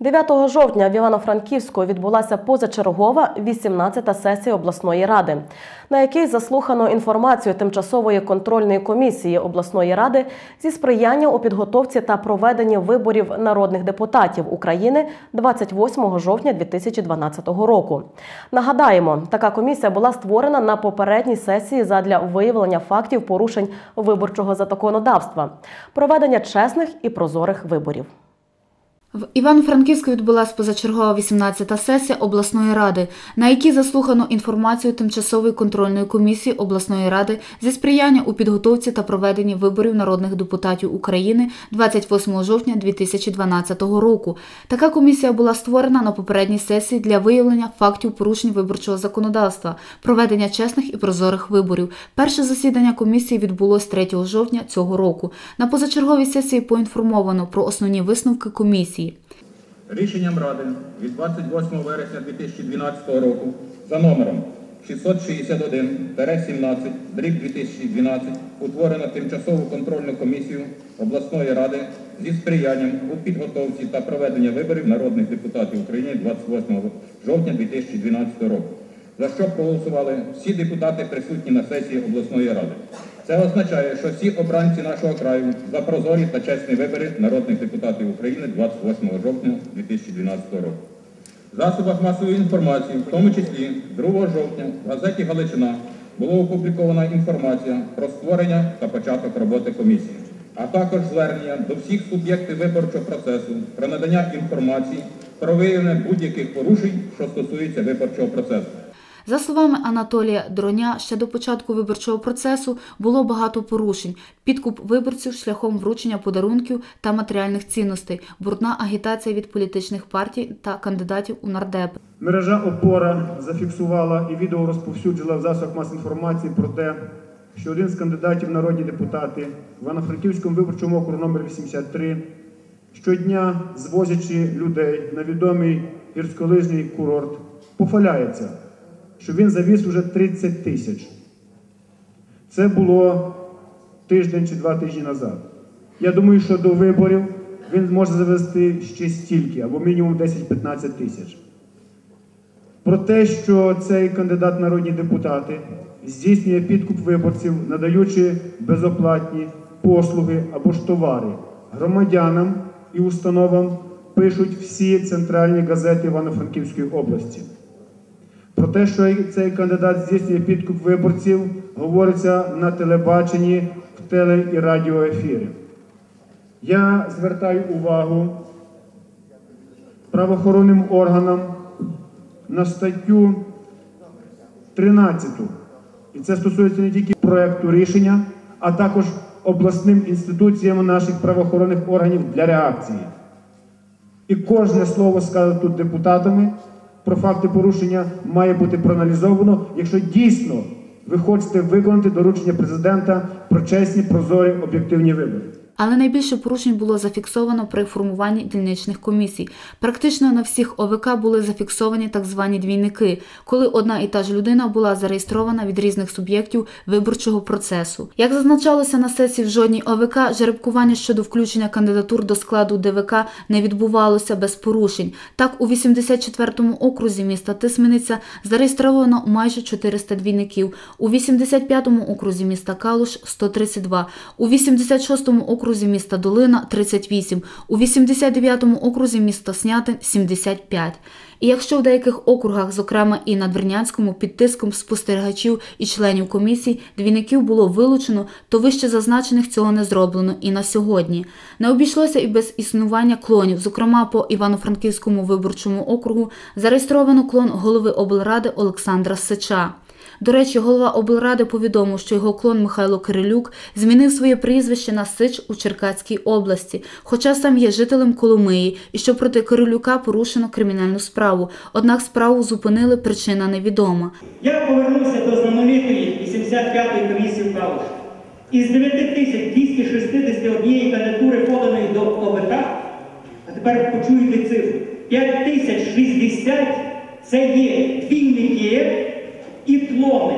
9 жовтня в Івано-Франківську відбулася позачергова 18-та сесія обласної ради, на якій заслухано інформацію тимчасової контрольної комісії обласної ради зі сприяння у підготовці та проведенні виборів народних депутатів України 28 жовтня 2012 року. Нагадаємо, така комісія була створена на попередній сесії задля виявлення фактів порушень виборчого законодавства, проведення чесних і прозорих виборів. В Івано-Франківську відбулася позачергова 18-та сесія обласної ради, на якій заслухано інформацію тимчасової контрольної комісії обласної ради зі сприяння у підготовці та проведенні виборів народних депутатів України 28 жовтня 2012 року. Така комісія була створена на попередній сесії для виявлення фактів порушень виборчого законодавства, проведення чесних і прозорих виборів. Перше засідання комісії відбулось 3 жовтня цього року. На позачерговій сесії поінформовано про основні висновки комісії. Рішенням Ради від 28 вересня 2012 року за номером 661-17 дріб 2012 утворено тимчасову контрольну комісію обласної ради зі сприянням у підготовці та проведення виборів народних депутатів України 28 жовтня 2012 року, за що проголосували всі депутати присутні на сесії обласної ради. Це означає, що всі обранці нашого краю за прозорі та чесні вибори народних депутатів України 28 жовтня 2012 року. В засобах масової інформації, в тому числі 2 жовтня, в газеті Галичина було опублікована інформація про створення та початок роботи комісії, а також звернення до всіх суб'єктів виборчого процесу про надання інформації про виявлення будь-яких порушень, що стосуються виборчого процесу. За словами Анатолія Дроня, ще до початку виборчого процесу було багато порушень: підкуп виборців шляхом вручення подарунків та матеріальних цінностей, брудна агітація від політичних партій та кандидатів у нардепи. Мережа Опора зафіксувала і відео розповсюджила в засобах мас інформації про те, що один з кандидатів народні депутати в Івано-Франківському виборчому округу номер 83 щодня, звозячи людей на відомий гірськолижний курорт, пофаляється, що він завіз уже 30 тисяч. Це було тиждень чи два тижні назад. Я думаю, що до виборів він зможе завести ще стільки, або мінімум 10-15 тисяч. Про те, що цей кандидат народні депутати здійснює підкуп виборців, надаючи безоплатні послуги або ж товари громадянам і установам, пишуть всі центральні газети Івано-Франківської області. Про те, що цей кандидат здійснює підкуп виборців, говориться на телебаченні, в теле і радіоефірі. Я звертаю увагу правоохоронним органам на статтю 13. І це стосується не тільки проекту рішення, а також обласним інституціям наших правоохоронних органів для реакції. І кожне слово сказане тут депутатами про факти порушення має бути проаналізовано, якщо дійсно ви хочете виконати доручення президента про чесні, прозорі, об'єктивні вибори. Але найбільше порушень було зафіксовано при формуванні дільничних комісій. Практично на всіх ОВК були зафіксовані так звані двійники, коли одна і та ж людина була зареєстрована від різних суб'єктів виборчого процесу. Як зазначалося на сесії в жодній ОВК, жеребкування щодо включення кандидатур до складу ДВК не відбувалося без порушень. Так, у 84-му окрузі міста Тисмениця зареєстровано майже 400 двійників, у 85-му окрузі міста Калуш 132, у 86-му окрузі окрузі міста Долина 38, у 89-му окрузі міста Снятин 75. І якщо в деяких округах, зокрема і на Двернянському, під тиском спостерігачів і членів комісій, двійників було вилучено, то вище зазначених цього не зроблено і на сьогодні. Не обійшлося і без існування клонів, зокрема по Івано-Франківському виборчому округу, зареєстровано клон голови облради Олександра Сича. До речі, голова облради повідомив, що його клон Михайло Кирилюк змінив своє прізвище на Сич у Черкаській області, хоча сам є жителем Коломиї, і що проти Кирилюка порушено кримінальну справу. Однак справу зупинили, причина невідома. Я повернуся до знаменитої 85-ї комісії в Калуші. Із 9261 кандидатури, поданої до ОВК, а тепер почуєте цифру, 5060 це є двійники і плони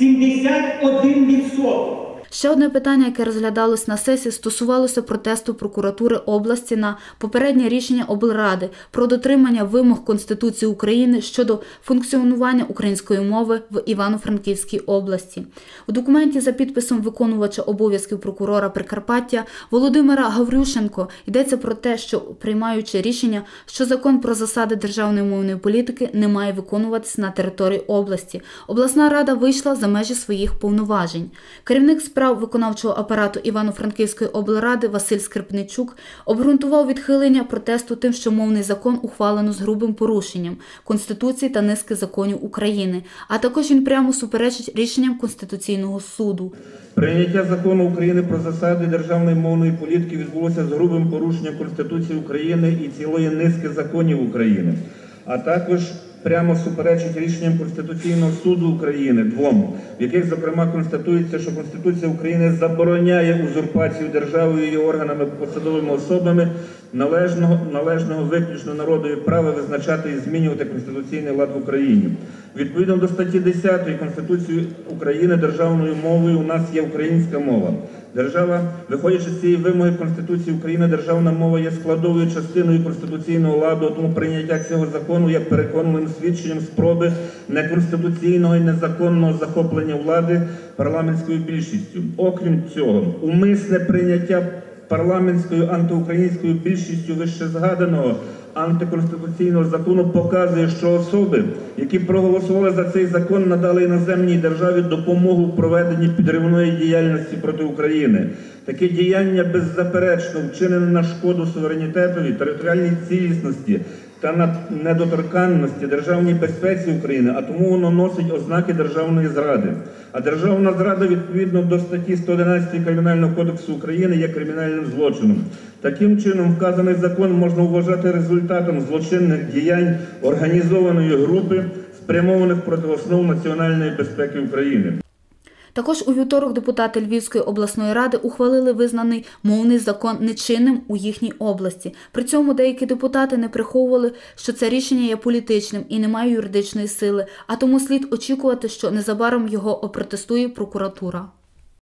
71%. Ще одне питання, яке розглядалось на сесії, стосувалося протесту прокуратури області на попереднє рішення облради про дотримання вимог Конституції України щодо функціонування української мови в Івано-Франківській області. У документі за підписом виконувача обов'язків прокурора Прикарпаття Володимира Гаврюшенко йдеться про те, що приймаючи рішення, що закон про засади державної мовної політики не має виконуватися на території області. Обласна рада вийшла за межі своїх повноважень. Керівник справ виконавчого апарату Івано-Франківської облради Василь Скрипничук обґрунтував відхилення протесту тим, що мовний закон ухвалено з грубим порушенням Конституції та низки законів України, а також він прямо суперечить рішенням Конституційного суду. Прийняття закону України про засади державної мовної політики відбулося з грубим порушенням Конституції України і цілої низки законів України, а також прямо суперечить рішенням Конституційного суду України двом, в яких зокрема констатується, що Конституція України забороняє узурпацію державою і органами посадовими особами належного належного виключно народові права визначати і змінювати конституційний лад в Україні. Відповідно до статті 10 Конституції України державною мовою у нас є українська мова. Держава, виходячи з цієї вимоги Конституції України, державна мова є складовою частиною конституційного ладу, тому прийняття цього закону є переконаним свідченням спроби неконституційного і незаконного захоплення влади парламентською більшістю. Окрім цього, умисне прийняття парламентською антиукраїнською більшістю вище згаданого антиконституційного закону показує, що особи, які проголосували за цей закон, надали іноземній державі допомогу в проведенні підривної діяльності проти України. Таке діяння беззаперечно вчинене на шкоду суверенітетові, територіальній цілісності та недоторканності державній безпеці України, а тому воно носить ознаки державної зради. А державна зрада відповідно до статті 111 Кримінального кодексу України є кримінальним злочином. Таким чином, вказаний закон можна вважати результатом злочинних діянь організованої групи, спрямованих проти основ національної безпеки України. Також у вівторок депутати Львівської обласної ради ухвалили визнаний мовний закон нечинним у їхній області. При цьому деякі депутати не приховували, що це рішення є політичним і не має юридичної сили, а тому слід очікувати, що незабаром його опротестує прокуратура.